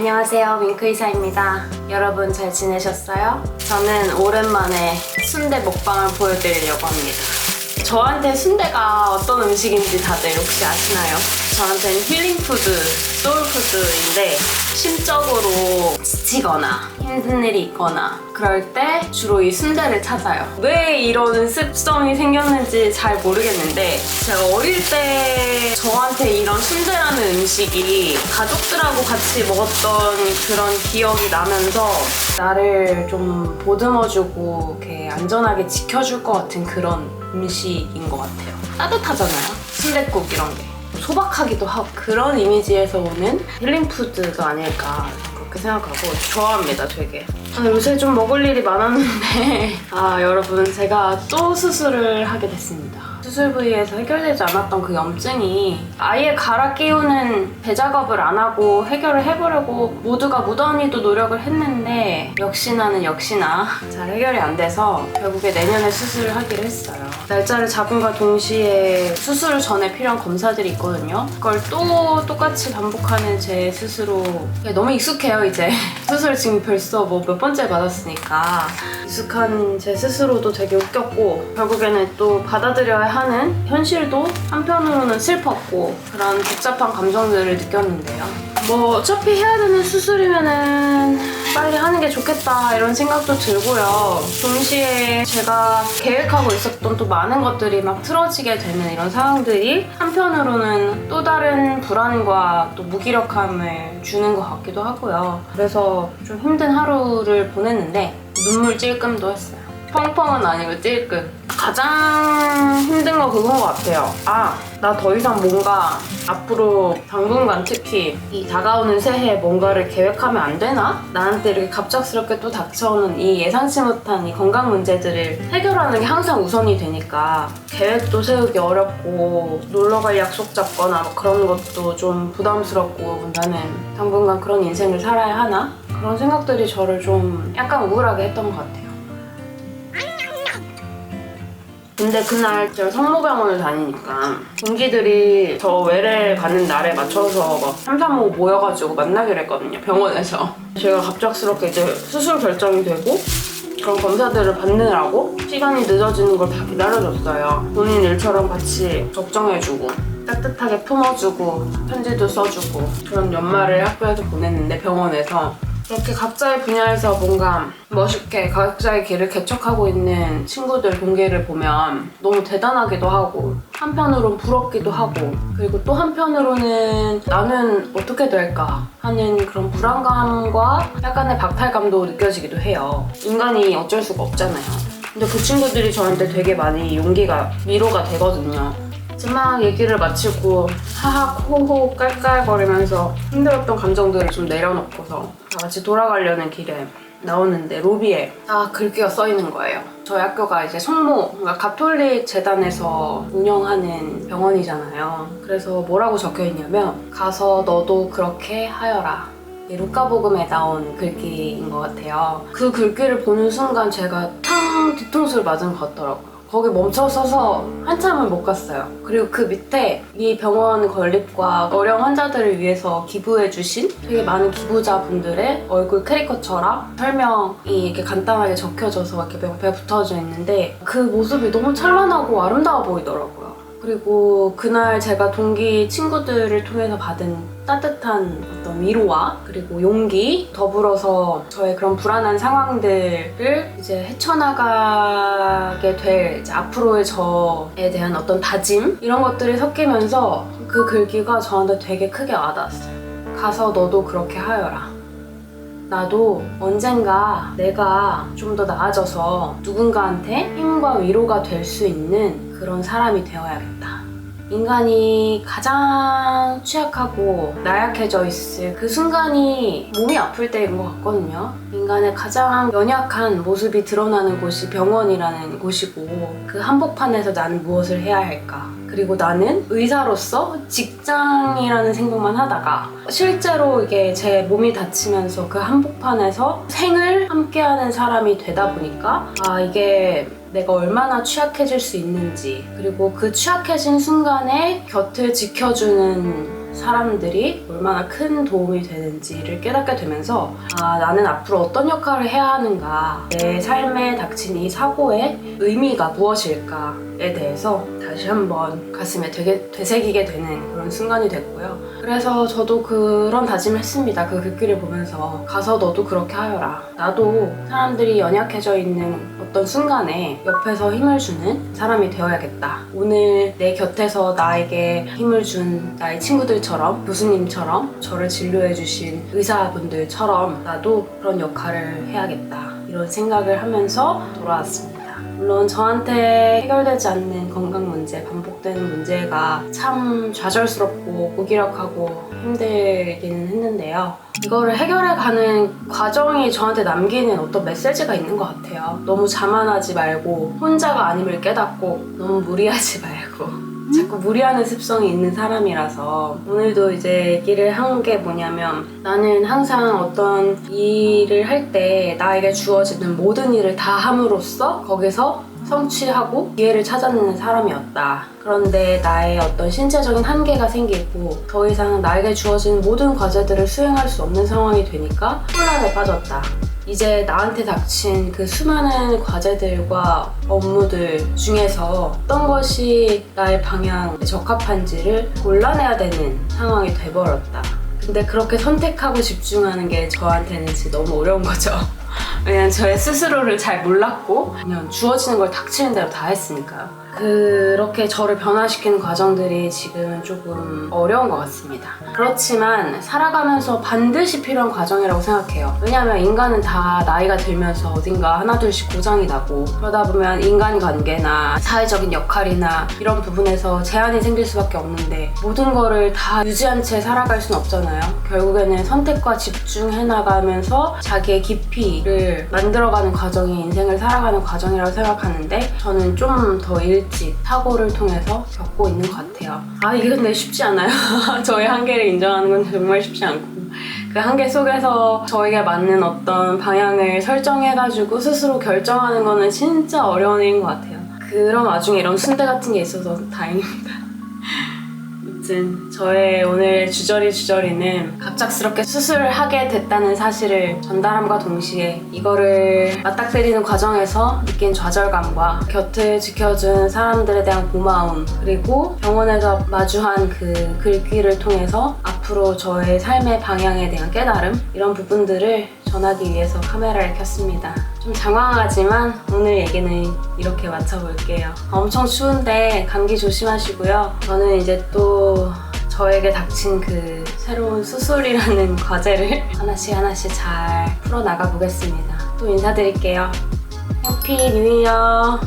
안녕하세요. 윙크 의사입니다. 여러분 잘 지내셨어요? 저는 오랜만에 순대 먹방을 보여드리려고 합니다. 저한테 순대가 어떤 음식인지 다들 혹시 아시나요? 저한테는 힐링푸드, 소울푸드인데 심적으로 지치거나 힘든 일이 있거나 그럴 때 주로 이 순대를 찾아요. 왜 이런 습성이 생겼는지 잘 모르겠는데 제가 어릴 때 저한테 이런 순대라는 음식이 가족들하고 같이 먹었던 그런 기억이 나면서 나를 좀 보듬어주고 이렇게 안전하게 지켜줄 것 같은 그런 음식인 것 같아요. 따뜻하잖아요. 순대국 이런 게. 소박하기도 하고 그런 이미지에서 오는 힐링푸드가 아닐까 그렇게 생각하고 좋아합니다 되게 아, 요새 좀 먹을 일이 많았는데 아 여러분 제가 또 수술을 하게 됐습니다 수술 부위에서 해결되지 않았던 그 염증이 아예 갈아 끼우는 대작업을 안 하고 해결을 해보려고 모두가 무던히도 노력을 했는데 역시나는 역시나 잘 해결이 안 돼서 결국에 내년에 수술을 하기로 했어요. 날짜를 잡은과 동시에 수술 전에 필요한 검사들이 있거든요. 그걸 또 똑같이 반복하는 제 스스로 너무 익숙해요 이제 수술 지금 벌써 뭐 몇 번째 받았으니까 익숙한 제 스스로도 되게 웃겼고 결국에는 또 받아들여야 하는 현실도 한편으로는 슬펐고 그런 복잡한 감정들을 느꼈는데요. 뭐 어차피 해야 되는 수술이면은 빨리 하는 게 좋겠다 이런 생각도 들고요. 동시에 제가 계획하고 있었던 또 많은 것들이 막 틀어지게 되는 이런 상황들이 한편으로는 또 다른 불안과 또 무기력함을 주는 것 같기도 하고요. 그래서 좀 힘든 하루를 보냈는데 눈물 찔끔도 했어요. 펑펑은 아니고 찔끔. 가장 힘든 거 그건 것 같아요. 아, 나 더 이상 뭔가 앞으로 당분간 특히 이 다가오는 새해에 뭔가를 계획하면 안 되나? 나한테 이렇게 갑작스럽게 또 닥쳐오는 이 예상치 못한 이 건강 문제들을 해결하는 게 항상 우선이 되니까 계획도 세우기 어렵고 놀러 갈 약속 잡거나 뭐 그런 것도 좀 부담스럽고 나는 당분간 그런 인생을 살아야 하나? 그런 생각들이 저를 좀 약간 우울하게 했던 것 같아요. 근데 그날 제가 성모병원을 다니니까 동기들이 저 외래 가는 날에 맞춰서 막 3, 4, 5 모여가지고 만나기로 했거든요 병원에서. 제가 갑작스럽게 이제 수술 결정이 되고 그런 검사들을 받느라고 시간이 늦어지는 걸 다 기다려줬어요. 본인 일처럼 같이 걱정해주고 따뜻하게 품어주고 편지도 써주고 그런 연말을 학교에서 보냈는데 병원에서 그렇게 각자의 분야에서 뭔가 멋있게 각자의 길을 개척하고 있는 친구들 동기를 보면 너무 대단하기도 하고 한편으론 부럽기도 하고 그리고 또 한편으로는 나는 어떻게 될까 하는 그런 불안감과 약간의 박탈감도 느껴지기도 해요. 인간이 어쩔 수가 없잖아요. 근데 그 친구들이 저한테 되게 많이 용기가 위로가 되거든요. 막 얘기를 마치고 하하 호호 깔깔거리면서 힘들었던 감정들을 좀 내려놓고서 다 같이 돌아가려는 길에 나오는데 로비에 다 글귀가 써 있는 거예요. 저희 학교가 이제 성모, 그러니까 가톨릭 재단에서 운영하는 병원이잖아요. 그래서 뭐라고 적혀 있냐면 가서 너도 그렇게 하여라. 이 루카복음에 나온 글귀인 것 같아요. 그 글귀를 보는 순간 제가 탕 뒤통수를 맞은 것 같더라고요. 거기 멈춰 서서 한참을 못 갔어요. 그리고 그 밑에 이 병원 건립과 어려운 환자들을 위해서 기부해주신 되게 많은 기부자분들의 얼굴 캐리커처랑 설명이 이렇게 간단하게 적혀져서 이렇게 옆에 붙어져 있는데 그 모습이 너무 찬란하고 아름다워 보이더라고요. 그리고 그날 제가 동기 친구들을 통해서 받은 따뜻한 어떤 위로와 그리고 용기 더불어서 저의 그런 불안한 상황들을 이제 헤쳐나가게 될 이제 앞으로의 저에 대한 어떤 다짐 이런 것들이 섞이면서 그 글귀가 저한테 되게 크게 와닿았어요. 가서 너도 그렇게 하여라. 나도 언젠가 내가 좀 더 나아져서 누군가한테 힘과 위로가 될 수 있는 그런 사람이 되어야겠다. 인간이 가장 취약하고 나약해져 있을 그 순간이 몸이 아플 때인 것 같거든요. 인간의 가장 연약한 모습이 드러나는 곳이 병원이라는 곳이고 그 한복판에서 나는 무엇을 해야 할까? 그리고 나는 의사로서 직장이라는 생각만 하다가 실제로 이게 제 몸이 다치면서 그 한복판에서 생을 함께하는 사람이 되다 보니까 아 이게 내가 얼마나 취약해질 수 있는지 그리고 그 취약해진 순간에 곁을 지켜주는 사람들이 얼마나 큰 도움이 되는지를 깨닫게 되면서 아 나는 앞으로 어떤 역할을 해야 하는가 내 삶에 닥친 이 사고의 의미가 무엇일까에 대해서 다시 한번 가슴에 되게 되새기게 되는 그런 순간이 됐고요. 그래서 저도 그런 다짐을 했습니다. 그 글귀를 보면서 가서 너도 그렇게 하여라. 나도 사람들이 연약해져 있는 어떤 순간에 옆에서 힘을 주는 사람이 되어야겠다. 오늘 내 곁에서 나에게 힘을 준 나의 친구들처럼 교수님처럼 저를 진료해주신 의사분들처럼 나도 그런 역할을 해야겠다. 이런 생각을 하면서 돌아왔습니다. 물론 저한테 해결되지 않는 건강 문제, 반복되는 문제가 참 좌절스럽고 무기력하고 힘들기는 했는데요. 이거를 해결해가는 과정이 저한테 남기는 어떤 메시지가 있는 것 같아요. 너무 자만하지 말고 혼자가 아님을 깨닫고 너무 무리하지 말고 자꾸 무리하는 습성이 있는 사람이라서 오늘도 이제 얘기를 한 게 뭐냐면 나는 항상 어떤 일을 할 때 나에게 주어지는 모든 일을 다 함으로써 거기서 성취하고 기회를 찾아내는 사람이었다. 그런데 나의 어떤 신체적인 한계가 생기고 더 이상 나에게 주어진 모든 과제들을 수행할 수 없는 상황이 되니까 혼란에 빠졌다. 이제 나한테 닥친 그 수많은 과제들과 업무들 중에서 어떤 것이 나의 방향에 적합한지를 골라내야 되는 상황이 돼버렸다. 근데 그렇게 선택하고 집중하는 게 저한테는 진짜 너무 어려운 거죠. 왜냐면 저의 스스로를 잘 몰랐고 그냥 주어지는 걸 닥치는 대로 다 했으니까요. 그렇게 저를 변화시키는 과정들이 지금은 조금 어려운 것 같습니다. 그렇지만 살아가면서 반드시 필요한 과정이라고 생각해요. 왜냐하면 인간은 다 나이가 들면서 어딘가 하나둘씩 고장이 나고 그러다 보면 인간관계나 사회적인 역할이나 이런 부분에서 제한이 생길 수밖에 없는데 모든 거를 다 유지한 채 살아갈 수는 없잖아요. 결국에는 선택과 집중해 나가면서 자기의 깊이를 만들어가는 과정이 인생을 살아가는 과정이라고 생각하는데 저는 좀 더 일찍 사고를 통해서 겪고 있는 것 같아요. 아 이게 근데 쉽지 않아요. 저의 한계를 인정하는 건 정말 쉽지 않고 그 한계 속에서 저에게 맞는 어떤 방향을 설정해가지고 스스로 결정하는 거는 진짜 어려운 일인 것 같아요. 그런 와중에 이런 순대 같은 게 있어서 다행입니다. 아무튼 저의 오늘 주저리 주저리는 갑작스럽게 수술을 하게 됐다는 사실을 전달함과 동시에 이거를 맞닥뜨리는 과정에서 느낀 좌절감과 곁을 지켜준 사람들에 대한 고마움 그리고 병원에서 마주한 그 글귀를 통해서 앞으로 저의 삶의 방향에 대한 깨달음 이런 부분들을 전하기 위해서 카메라를 켰습니다. 좀 장황하지만 오늘 얘기는 이렇게 마쳐볼게요. 엄청 추운데 감기 조심하시고요. 저는 이제 또 저에게 닥친 그 새로운 수술이라는 과제를 하나씩 하나씩 잘 풀어나가 보겠습니다. 또 인사드릴게요. 해피 뉴 이어!